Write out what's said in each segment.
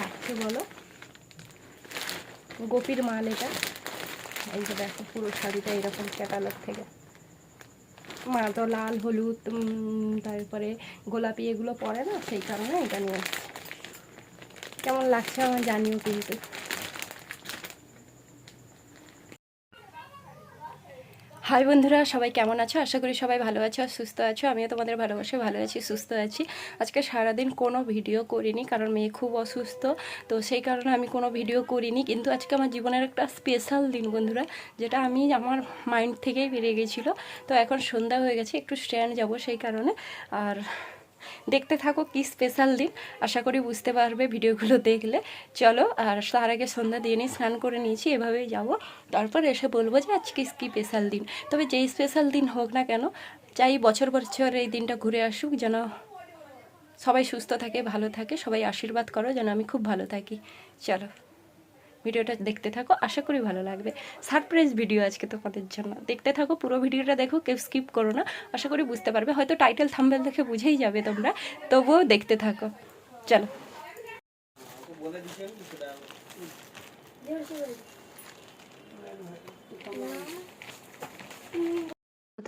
লাগছে বলো। গোপীর মাল এটা। এই যে দেখো পুরো শাড়িটা এরকম ক্যাটালগ থেকে। মা তো লাল, হলুদ তারপরে গোলাপি এগুলো পরে না, সেই কারণে এটা নিয়ে। কেমন লাগছে আমার জানিও কিন্তু। হাই বন্ধুরা, সবাই কেমন আছো? আশা করি সবাই ভালো আছো আর সুস্থ আছো। আমিও তোমাদের ভালোবাসে ভালো আছি, সুস্থ আছি। আজকে সারাদিন কোনো ভিডিও করিনি কারণ মেয়ে খুব অসুস্থ, তো সেই কারণে আমি কোনো ভিডিও করিনি। কিন্তু আজকে আমার জীবনের একটা স্পেশাল দিন বন্ধুরা, যেটা আমি আমার মাইন্ড থেকেই বেরিয়ে গেছিল। তো এখন সন্ধ্যা হয়ে গেছে, একটু স্ট্যান্ড যাব সেই কারণে। আর দেখতে থাকো, কি স্পেশাল দিন। আশা করি বুঝতে পারবে ভিডিওগুলো দেখলে। চলো, আর তার আগে সন্ধ্যা দিয়ে নিয়ে স্নান করে নিয়েছি, এভাবেই যাব। তারপর এসে বলব যে আজকে কি স্পেশাল দিন। তবে যেই স্পেশাল দিন হোক না কেন, চাই বছর বছর এই দিনটা ঘুরে আসুক, যেন সবাই সুস্থ থাকে, ভালো থাকে। সবাই আশীর্বাদ করো, যেন আমি খুব ভালো থাকি। চলো। ভিডিওটা দেখতে থাকো, আশা করি ভালো লাগবে। সারপ্রাইজ ভিডিও আজকে তোমাদের জন্য। দেখতে থাকো, পুরো ভিডিওটা দেখো, কেউ স্কিপ করো না। আশা করি বুঝতে পারবে, হয়তো টাইটেল থাম্বেল দেখে বুঝেই যাবে তোমরা। তবুও দেখতে থাকো। চলো।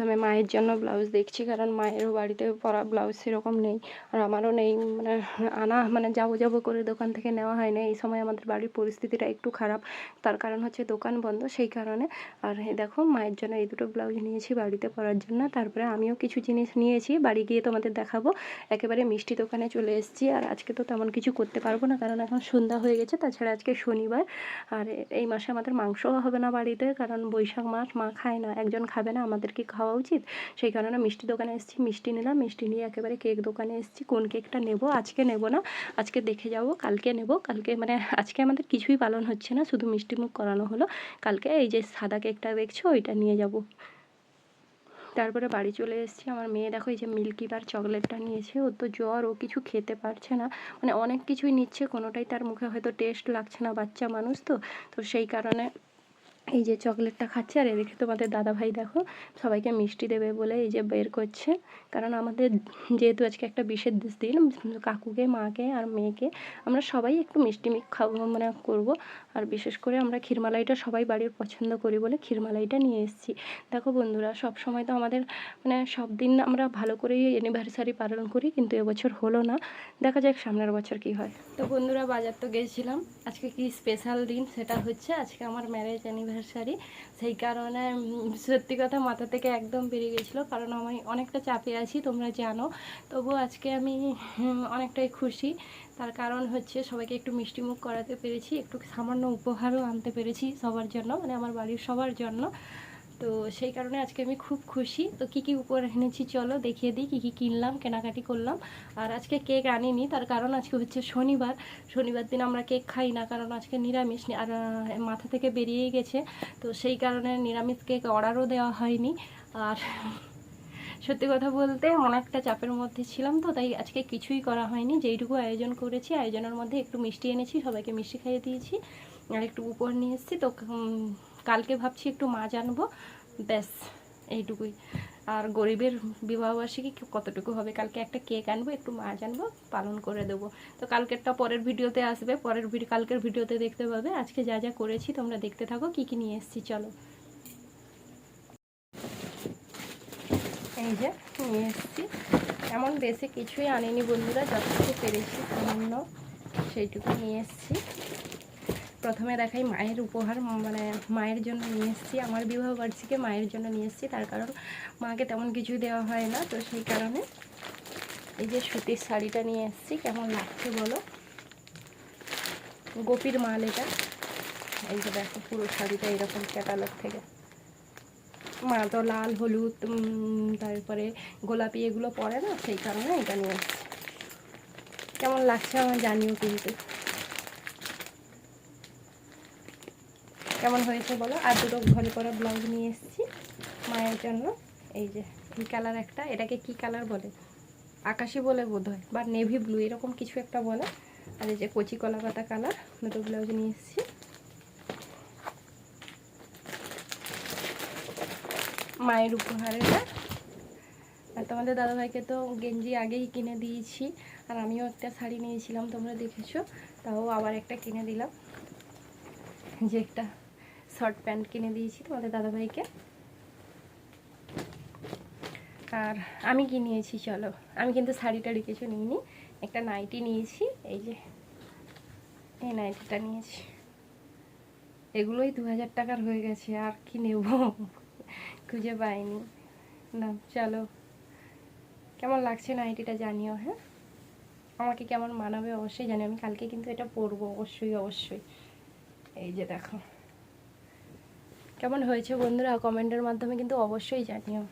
প্রথমে মায়ের জন্য ব্লাউজ দেখছি, কারণ মায়েরও বাড়িতে পরা ব্লাউজ সেরকম নেই। আর আমারও নেই মানে আনা মানে যাব যাব করে দোকান থেকে নেওয়া হয় না। এই সময় আমাদের বাড়ির পরিস্থিতিটা একটু খারাপ, তার কারণ হচ্ছে দোকান বন্ধ, সেই কারণে। আর দেখো, মায়ের জন্য এই দুটো ব্লাউজ নিয়েছি বাড়িতে পরার জন্য। তারপরে আমিও কিছু জিনিস নিয়েছি, বাড়ি গিয়ে তোমাদের দেখাবো। একেবারে মিষ্টি দোকানে চলে এসেছি, আর আজকে তো তেমন কিছু করতে পারব না, কারণ এখন সন্ধ্যা হয়ে গেছে। তাছাড়া আজকে শনিবার, আর এই মাসে আমাদের মাংসও হবে না বাড়িতে, কারণ বৈশাখ মাস, মা খায় না, একজন খাবে না আমাদেরকে খাওয়া উচিত? সেই কারণে মিষ্টি দোকানে এসেছি, মিষ্টি নিলাম, মিষ্টি নিয়ে একেবারে কেক দোকানে এসেছি। কোন কেকটা নেব? আজকে নেব না। আজকে দেখে যাব, কালকে নেব। কালকে মানে আজকে আমাদের কিছুই পালন হচ্ছে না, শুধু মিষ্টি মুখ করানো হলো। কালকে এই যে সাদা কেকটা দেখছ, ওইটা নিয়ে যাব। তারপরে বাড়ি চলে এসেছি। আমার মেয়ে দেখো, এই যে মিল্কি বার চকলেটটা নিয়েছে। ওর তো জ্বর, ও কিছু খেতে পারছে না। মানে অনেক কিছুই নিচ্ছে, কোনোটাই তার মুখে হয়তো টেস্ট লাগছে না, বাচ্চা মানুষ তো। তো সেই কারণে এই যে চকলেটটা খাচ্ছে, আর এদিকে তোমাদের দাদা ভাই দেখো, সবাইকে মিষ্টি দেবে বলে এই যে বের করছে। কারণ আমাদের যেহেতু আজকে একটা বিশেষ দিন, কাকুকে, মাকে আর মেয়েকে আমরা সবাই একটু মিষ্টি খাব মানে করব। আর বিশেষ করে আমরা ক্ষীরমালাইটা সবাই বাড়ির পছন্দ করি বলে ক্ষীরমালাইটা নিয়ে এসেছি। দেখো বন্ধুরা সব সময় তো আমাদের মানে সব দিন আমরা ভালো করেই অ্যানিভার্সারি পালন করি, কিন্তু এবছর হলো না। দেখা যাক সামনের বছর কি হয়। তো বন্ধুরা, বাজার তো গেছিলাম। আজকে কি স্পেশাল দিন সেটা হচ্ছে আজকে আমার ম্যারেজ অ্যানিভার্সারি সেই কারণে সত্যি কথা মাথা থেকে একদম বেরিয়ে গেছিল, কারণ আমি অনেকটা চাপে আছি, তোমরা জানো। তবু আজকে আমি অনেকটাই খুশি। তার কারণ হচ্ছে সবাইকে একটু মিষ্টি মুখ করাতে পেরেছি, একটু সামান্য উপহারও আনতে পেরেছি সবার জন্য মানে আমার বাড়ির সবার জন্য। তো সেই কারণে আজকে আমি খুব খুশি। তো কী কী উপহার এনেছি চলো দেখিয়ে দিই, কী কী কিনলাম, কেনাকাটি করলাম। আর আজকে কেক আনিনি, তার কারণ আজকে হচ্ছে শনিবার। শনিবার দিন আমরা কেক খাই না, কারণ আজকে নিরামিষ আর মাথা থেকে বেরিয়েই গেছে। তো সেই কারণে নিরামিষ কেক অর্ডারও দেওয়া হয়নি। আর সত্যি কথা বলতে অনেকটা চাপের মধ্যে ছিলাম তো, তাই আজকে কিছুই করা হয়নি। যেইটুকু আয়োজন করেছি, আয়োজনের মধ্যে একটু মিষ্টি এনেছি, সবাইকে মিষ্টি খাইয়ে দিয়েছি, আর একটু উপহার নিয়ে এসেছি। তো কালকে ভাবছি একটু মাছ আনব, ব্যাস, এইটুকুই। আর গরিবের বিবাহবার্ষিকী কতটুকু হবে? কালকে একটা কেক আনব, একটু মাছ আনব, পালন করে দেবো। তো, কালকেরটা পরের ভিডিওতে আসবে। পরের ভিডিও কালকের ভিডিওতে দেখতে পাবে। আজকে যা যা করেছি তোমরা দেখতে থাকো, কী কী নিয়ে এসেছি, চলো। এই যে নিয়ে এসেছি। এমন বেশি কিছুই আনিনি বন্ধুরা, যতটুকু পেরেছি সামান্য সেইটুকু নিয়ে এসেছি। প্রথমে দেখাই মায়ের উপহার মানে মায়ের জন্য নিয়ে এসেছি। আমার বিবাহ বার্ষিকে মায়ের জন্য নিয়ে এসেছি, তার কারণ মাকে তেমন কিছুই দেওয়া হয় না, তো সেই কারণে এই যে সুতির শাড়িটা নিয়ে এসেছি, কেমন লাগছে বলো? গোপীর মাল এটা। এই যে দেখো পুরো শাড়িটা এরকম ক্যাটালগ থেকে। মা তো লাল, হলুদ তারপরে গোলাপি এগুলো পরে না? সেই কারণে এটা নিয়ে এসেছি কেমন লাগছে আমার জানিও কিন্তু। কেমন হয়েছে বলো? আর দুটো ঘরে করা ব্লাউজ নিয়ে এসেছি মায়ের জন্য। এই যে, কি কালার একটা? এটাকে কি কালার বলে? আকাশি বলে বোধ হয় বা নেভি ব্লু, এরকম কিছু একটা বলে। আর এই যে কচি কলা পাতা কালার, দুটো ব্লাউজ নিয়ে এসেছি। মায়ের উপহার এটা আর তোমাদের দাদাভাইকে তো গেঞ্জি আগেই কিনে দিয়েছি, আর আমিও একটা শাড়ি নিয়েছিলাম, তোমরা দেখেছ? তাও আবার একটা কিনে দিলাম। যে একটা শর্ট প্যান্ট কিনে দিয়েছি তোমাদের দাদাভাইকে। আর আমি কি নিয়েছি, চলো? আমি কিন্তু শাড়ি টাড়ি কিছু নিইনি, একটা নাইটি নিয়েছি, এই যে এই নাইটিটা নিয়েছি। এগুলোই দু হাজার টাকার হয়ে গেছে, আর কি নেব? খুঁজে পাইনি। না, চলো। কেমন লাগছে নাইটিটা জানিও হ্যাঁ? আমাকে কেমন মানাবে অবশ্যই জানি আমি কালকে কিন্তু এটা পরবো, অবশ্যই অবশ্যই। এই যে দেখো। কেমন হয়েছে বন্ধুরা? কমেন্টের মাধ্যমে কিন্তু অবশ্যই জানিও।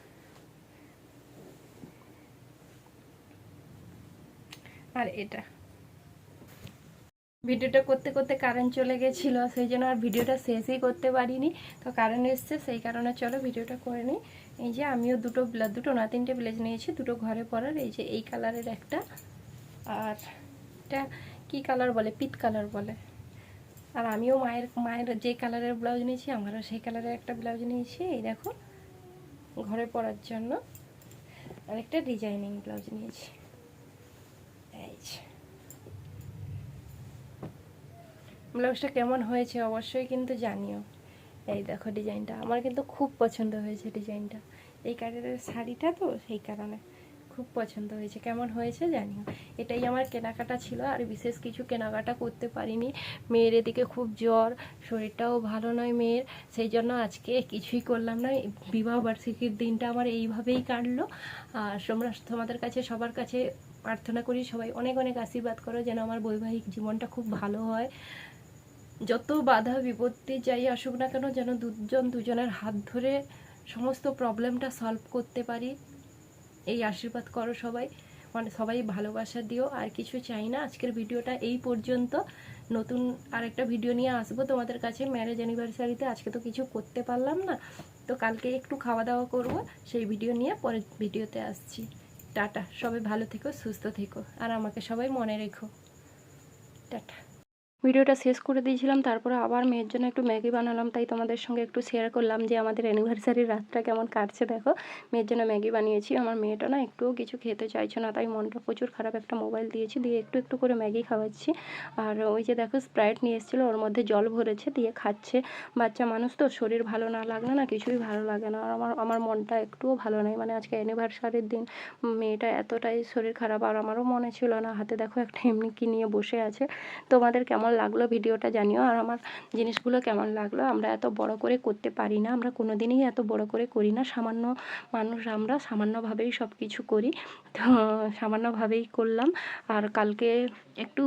আর এটা। ভিডিওটা করতে করতে কারেন্ট চলে গেছিল, সেই জন্য আর ভিডিওটা শেষই করতে পারিনি। তো কারেন্ট এসছে, সেই কারণে চলো ভিডিওটা করে নিই। এই যে আমিও দুটো দুটো না, তিনটে ব্লেজ নিয়েছি, দুটো ঘরে পরার এই যে এই কালারের একটা। আর এটা কি কালার বলে? পিট কালার বলে। আর আমিও মায়ের মায়ের যে কালারের ব্লাউজ নিয়েছি, আমারও সেই কালারের একটা ব্লাউজ নিয়েছি। এই দেখো, ঘরে পরার জন্য আর একটা ডিজাইনিং ব্লাউজ নিয়েছি। এই যে। ব্লাউজটা কেমন হয়েছে অবশ্যই কিন্তু জানিও। এই দেখো ডিজাইনটা, আমার কিন্তু খুব পছন্দ হয়েছে ডিজাইনটা। এই কালারের শাড়িটা তো সেই কারণে খুব পছন্দ হয়েছে। কেমন হয়েছে জানিও। এটাই আমার কেনাকাটা ছিল, আর বিশেষ কিছু কেনাকাটা করতে পারিনি। মেয়ের এদিকে খুব জ্বর, শরীরটাও ভালো নয় মেয়ের, সেই জন্য আজকে কিছুই করলাম না। বিবাহ বার্ষিকীর দিনটা আমার এইভাবেই কাটলো। আর তোমরা, তোমাদের কাছে, সবার কাছে প্রার্থনা করি সবাই অনেক অনেক আশীর্বাদ করো যেন আমার বৈবাহিক জীবনটা খুব ভালো হয়। যত বাধা বিপত্তি যাই আসুক না কেন যেন দুজন দুজনের হাত ধরে সমস্ত প্রবলেমটা সলভ করতে পারি। এই আশীর্বাদ করো সবাই। মানে সবাই ভালোবাসা দিও। আর কিছু চাই না। আজকের ভিডিওটা এই পর্যন্ত। নতুন আরেকটা ভিডিও নিয়ে আসব তোমাদের কাছে। ম্যারেজ অ্যানিভার্সারিতে আজকে তো কিছু করতে পারলাম না। তো কালকে একটু খাওয়া দাওয়া করব। সেই ভিডিও নিয়ে পরের ভিডিওতে আসছি। টাটা। সবাই ভালো থেকো, সুস্থ থেকো। আর আমাকে সবাই মনে রেখো। টাটা। ভিডিওটা শেষ করে দিয়েছিলাম, তারপরে আবার মেয়ের জন্য একটু ম্যাগি বানালাম, তাই তোমাদের সঙ্গে একটু শেয়ার করলাম যে আমাদের অ্যানিভার্সারির রাতটা কেমন কাটছে। দেখো, মেয়ের জন্য ম্যাগি বানিয়েছি, আমার মেয়েটা না একটুও কিছু খেতে চাইছে না, তাই মনটা প্রচুর খারাপ, একটা মোবাইল দিয়েছি, দিয়ে একটু একটু করে ম্যাগি খাওয়াচ্ছি। আর ওই যে দেখো স্প্রাইট নিয়ে এসেছিল, ওর মধ্যে জল ভরেছে, দিয়ে খাচ্ছে। বাচ্চা মানুষ তো, শরীর ভালো না লাগলে না কিছুই ভালো লাগে না, আর আমার আমার মনটা একটুও ভালো নেই। মানে আজকে অ্যানিভার্সারির দিন, মেয়েটা এতটাই শরীর খারাপ, আর আমারও মনে ছিল না, হাতে দেখো একটা এমনি কি নিয়ে বসে আছে। তোমাদের কেমন লাগল ভিডিওটা জানিও। আর আমার জিনিসগুলো কেমন লাগল? আমরা এত বড় করে করতে পারি না। আমরা কোনো দিনই এত বড় করে করি না। সামান্য মানুষ আমরা, সামান্যভাবেই সব কিছু করি। তো সামান্যভাবেই করলাম। আর কালকে একটু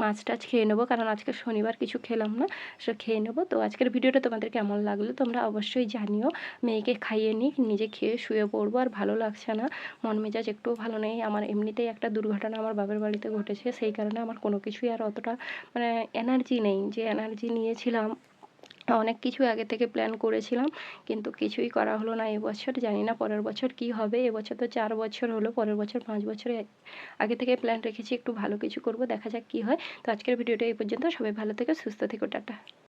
মাছ টাছ খেয়ে নেব, কারণ আজকে শনিবার কিছু খেলাম না, সে খেয়ে নেব। তো আজকের ভিডিওটা তোমাদের কেমন লাগল তোমরা অবশ্যই জানিও। মেয়েকে খাইয়ে নিই নিজে খেয়ে শুয়ে পড়ব, আর ভালো লাগছে না। মন মেজাজ একটুও ভালো নেই। আমার এমনিতেই একটা দুর্ঘটনা আমার বাবার বাড়িতে ঘটেছে, সেই কারণে আমার কোনো কিছুই আর অতটা মানে এনার্জি নেই। যে এনার্জি নিয়েছিলাম অনেক কিছু আগে থেকে প্ল্যান করেছিলাম, কিন্তু কিছুই করা হলো না এবছর, জানি না পরের বছর কি হবে। এবছর তো চার বছর হলো, পরের বছর পাঁচ বছরে আগে থেকে প্ল্যান রেখেছি, একটু ভালো কিছু করব, দেখা যাক কি হয়। তো আজকের ভিডিওটা এই পর্যন্ত, সবাই ভালো থেকে, সুস্থ থেকো, টাটা।